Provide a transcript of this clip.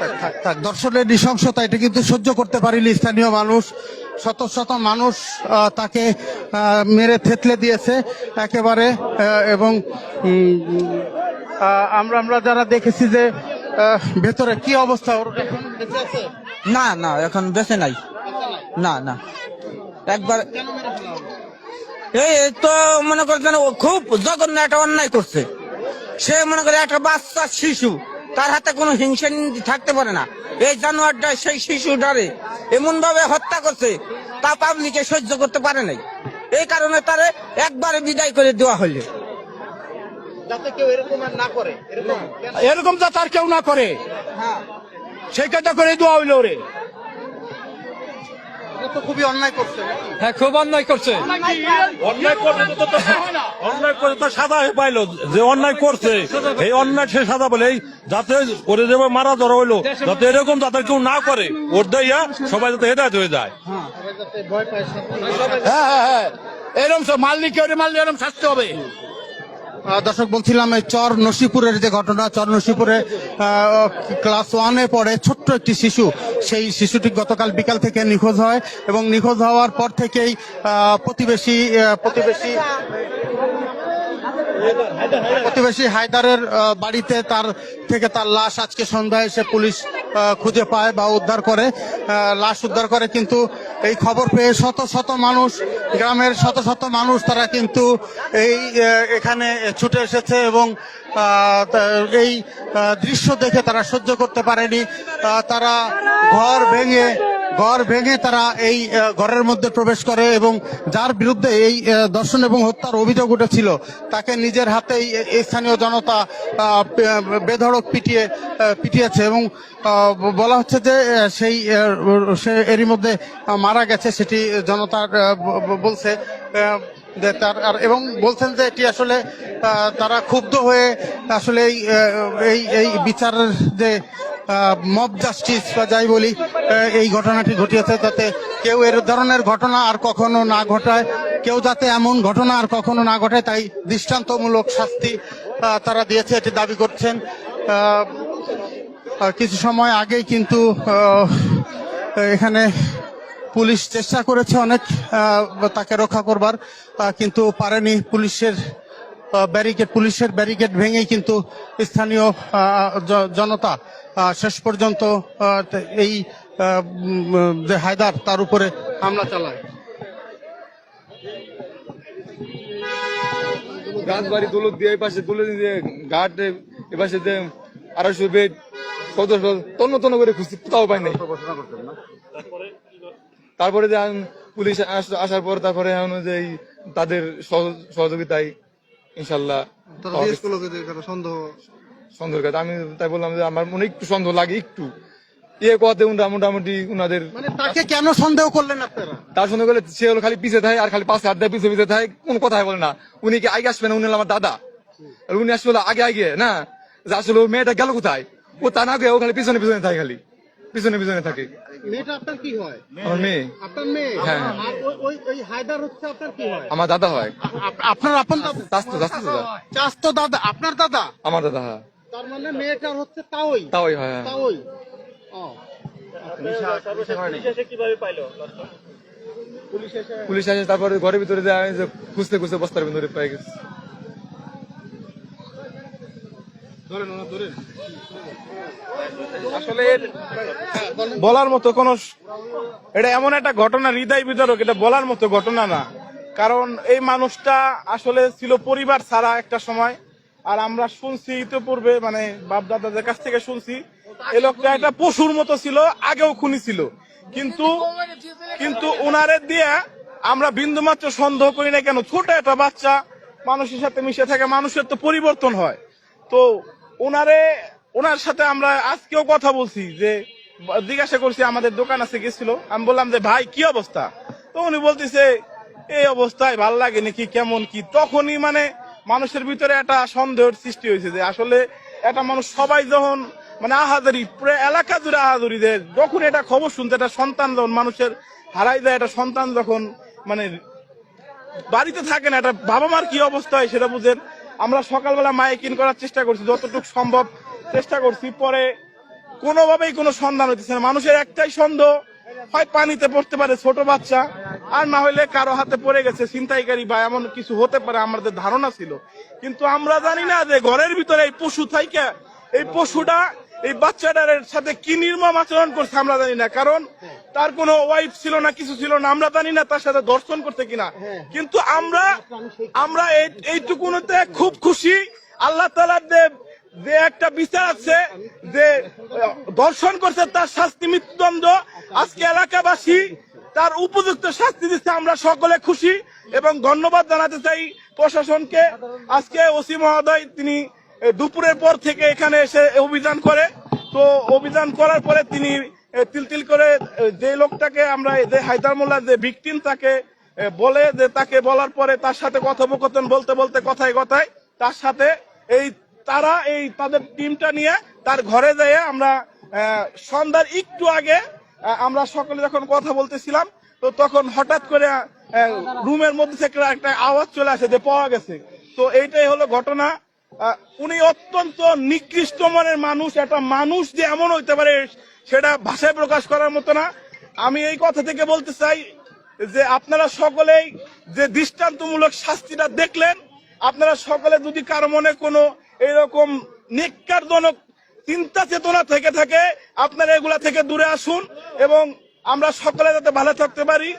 থাক, থাক, থাক। দর্শনের নৃশংসতা এটা কিন্তু সহ্য করতে পারিনি স্থানীয় মানুষ। শত শত মানুষ তাকে মেরে থেতলে দিয়েছে একেবারে এবং আমরা আমরা যারা দেখেছি যে ভেতরে কি অবস্থা ওর এখন বেঁচে আছে? না না এখন বেঁচে নাই। না না। একবার এই তো মনে করছেন খুব জঘন্য একটা অন্যায় করছে। সে মনে করে একটা বাচ্চা শিশু। তার হাতে কোনো হিংসা থাকতে পারে না। এই জানোয়ারটা সেই শিশুটারে এমন ভাবে হত্যা করছে তা পাবলিকে সহ্য করতে পারে নাই। এই কারণে তারে একবারে বিদায় করে দেওয়া হলো কেউ এরকম তো না করে এরকম কেন? যা তার কেউ না করে সেই তো করে দেওয়া হইল রে এটা তো খুবই অন্যায় করছে হ্যাঁ খুব অন্যায় করছে। অন্যায় করছে তো তো অন্যায় করে তো সাদা পাইলো যে অন্যায় করছে। এই অন্যায় সে সাদা বলে যাতে করে দেবে মারা ধরা হইল যাতে এরকম যাতে কেউ না করে ওর দেয়া সবাই যাতে হেদায়ত হয়ে যায়। হ্যাঁ হ্যাঁ হ্যাঁ এরকম সব মালিক কেউ মারলে এরকম শাস্তি হবে। দর্শক বলছিলাম এই চর নসিপুরের যে ঘটনা চর নসিপুরে আহ, ক্লাস ওয়ানে পড়ে ছোট্ট একটি শিশু সেই শিশুটি গতকাল বিকাল থেকে নিখোঁজ হয় এবং নিখোঁজ হওয়ার পর থেকেই প্রতিবেশী প্রতিবেশী প্রতিবেশী হায়দারের বাড়িতে তার থেকে তার লাশ আজকে সন্ধ্যায় এসে পুলিশ খুঁজে পায় বা উদ্ধার করে লাশ উদ্ধার করে, কিন্তু এই খবর পেয়ে শত শত মানুষ, গ্রামের শত শত মানুষ, তারা কিন্তু এই এখানে ছুটে এসেছে এবং এই দৃশ্য দেখে তারা সহ্য করতে পারেনি। তারা ঘর ভেঙে ঘর ভেঙে তারা এই ঘরের মধ্যে প্রবেশ করে এবং যার বিরুদ্ধে এই দর্শন এবং হত্যার অভিযোগ উঠেছিল, তাকে নিজের হাতেই স্থানীয় জনতা বেধড়ক পিটিয়ে পিটিয়েছে এবং বলা হচ্ছে যে সেই সে এরই মধ্যে মারা গেছে সেটি জনতার বলছে তার, আর এবং বলছেন যে এটি আসলে তারা ক্ষুব্ধ হয়ে আসলে এই এই বিচারের যে মব জাস্টিস বা যাই বলি এই ঘটনাটি ঘটিয়েছে যাতে কেউ এর ধরনের ঘটনা আর কখনো না ঘটায়, কেউ যাতে এমন ঘটনা আর কখনো না ঘটায়, তাই দৃষ্টান্তমূলক শাস্তি তারা দিয়েছে, এটি দাবি করছেন। কিছু সময় আগেই কিন্তু এখানে পুলিশ চেষ্টা করেছে অনেক তাকে রক্ষা করবার কিন্তু পারেনি পুলিশের ব্যারিকেড পুলিশের ব্যারিকেড ভেঙেই কিন্তু স্থানীয় জনতা শেষ পর্যন্ত এই যে হায়দার তার উপরে হামলা চালায়। গাছ বাড়ি দৌলত দিয়ে পাশে তুলে দিয়ে ঘাট এ পাশে যে আড়াইশো বেড সদস্য তন্ন তন্ন করে খুঁজছি কোথাও পাই নাই। তারপরে যে পুলিশ আসার পর তারপরে এখন যে তাদের সহ- সহযোগিতায় ইনশাল্লাহ পাওয়া সন্দেহ আমি তাই বললাম যে আমার মনে একটু সন্দেহ লাগে একটু। ইয়ে উনরা মোটামুটি উনাদের মানে তাকে কেন সন্দেহ করলেন আপনারা? তার সঙ্গে গেলে সে হলো খালি পিছে থাকে আর খালি পাশে পিছে পিছে থাকে কোন কথাই বলে না। উনি কি আগে আসবে না? উনি হলো আমার দাদা। আর উনি আসলে আগে আগে না? যে আসলে ও মেয়েটা গেল কোথায়? ও তা না গিয়ে ও খালি পিছনে পিছনে থাকে খালি। পিছনে পিছনে থাকে। মেয়েটা আপনার কি হয়? আমার মেয়ে। আপনার মেয়ে? হ্যাঁ। ওই- ওই ওই হায়দার হচ্ছে আপনার কি হয়? আমার দাদা হয়। আপনার আপন দাদা? চাস্তো চাস্তো দাদা। চাস্তো দাদা। আপনার দাদা? আমার দাদা হয়। তার মানে মেয়েটার হচ্ছে তাওই? তাওই হয়। তাওই। পুলিশ আসে তারপরে ঘরের ভিতরে যায় যে খুঁজতে খুঁজতে বস্তার ভিতরে পেয়ে গেছে। আসলে বলার মতো কোন এটা এমন একটা ঘটনা হৃদয় বিতরক এটা বলার মতো ঘটনা না। কারণ এই মানুষটা আসলে ছিল পরিবার ছাড়া একটা সময় আর আমরা শুনছি ইতিপূর্বে মানে বাপ দাদাদের কাছ থেকে শুনছি এই লোকটা একটা পশুর মতো ছিল, আগেও খুনি ছিল। কিন্তু কিন্তু ওনারে দিয়ে আমরা বিন্দুমাত্র সন্দেহ করি না কেন? ছোট একটা বাচ্চা, মানুষের সাথে মিশে থাকে, মানুষের তো পরিবর্তন হয়। তো ওনারে ওনার সাথে আমরা আজকেও কথা বলছি যে, জিজ্ঞাসা করছি, আমাদের দোকান আছে, গেছিল? আমি বললাম যে, ভাই, কি অবস্থা? তো উনি বলতেছে, এই অবস্থায় ভালো লাগে নাকি, কেমন, কি? তখনই মানে মানুষের ভিতরে একটা সন্দেহের সৃষ্টি হয়েছে যে, আসলে একটা মানুষ সবাই যখন মানে আহাজারি পুরো এলাকা জুড়ে আহাজারি দেয় যখন এটা খবর শুনতে একটা সন্তান যখন মানুষের হারাই দেয় একটা সন্তান যখন মানে বাড়িতে থাকে না একটা বাবা মার কি অবস্থা হয় সেটা বুঝেন। আমরা সকালবেলা মাইকিং করার চেষ্টা করছি, যতটুকু সম্ভব চেষ্টা করছি, পরে কোনোভাবেই কোনো সন্ধান হইতেছে না। মানুষের একটাই সন্দেহ, হয় পানিতে পড়তে পারে ছোট বাচ্চা, আর না হলে কারও হাতে পড়ে গেছে, ছিনতাইকারী বা এমন কিছু হতে পারে, আমাদের ধারণা ছিল। কিন্তু আমরা জানি না যে ঘরের ভিতরে এই পশু থাইকা, এই পশুটা এই বাচ্চাটার সাথে কি নির্মম আচরণ করছে আমরা জানি না কারণ তার কোনো ওয়াইফ ছিল না কিছু ছিল না আমরা জানি না তার সাথে দর্শন করতে কিনা। কিন্তু আমরা আমরা এই- এইটুকুনতে খুব খুশি আল্লাহ তালার দেব যে একটা বিচার আছে যে দর্শন করছে তার শাস্তি মৃত্যুদণ্ড আজকে এলাকাবাসী তার উপযুক্ত শাস্তি দিচ্ছে আমরা সকলে খুশি এবং ধন্যবাদ জানাতে চাই প্রশাসনকে। আজকে ওসি মহোদয় তিনি দুপুরের পর থেকে এখানে এসে অভিযান করে। তো অভিযান করার পরে তিনি এ, তিল তিল করে যে লোকটাকে আমরা যে হায়দার মোল্লা যে ভিকটিম তাকে বলে যে তাকে বলার পরে তার সাথে কথোপকথন বলতে বলতে কথায় কথায় তার সাথে এই তারা এই তাদের টিমটা নিয়ে তার ঘরে যেয়ে আমরা সন্ধ্যার একটু আগে আমরা সকলে যখন কথা বলতেছিলাম তো তখন হঠাৎ করে রুমের মধ্যে থেকে একটা আওয়াজ চলে আসে যে পাওয়া গেছে। তো এইটাই হলো ঘটনা। উনি অত্যন্ত নিকৃষ্ট মনের মানুষ, একটা মানুষ যে এমন হইতে পারে সেটা ভাষায় প্রকাশ করার মতো না। আমি এই কথা থেকে বলতে চাই যে আপনারা সকলেই যে দৃষ্টান্তমূলক শাস্তিটা দেখলেন, আপনারা সকলে যদি কারও মনে কোনো এরকম নিকারজনক চিন্তা চেতনা থেকে থাকে, আপনারা এগুলা থেকে দূরে আসুন এবং আমরা সকলে যাতে ভালো থাকতে পারি।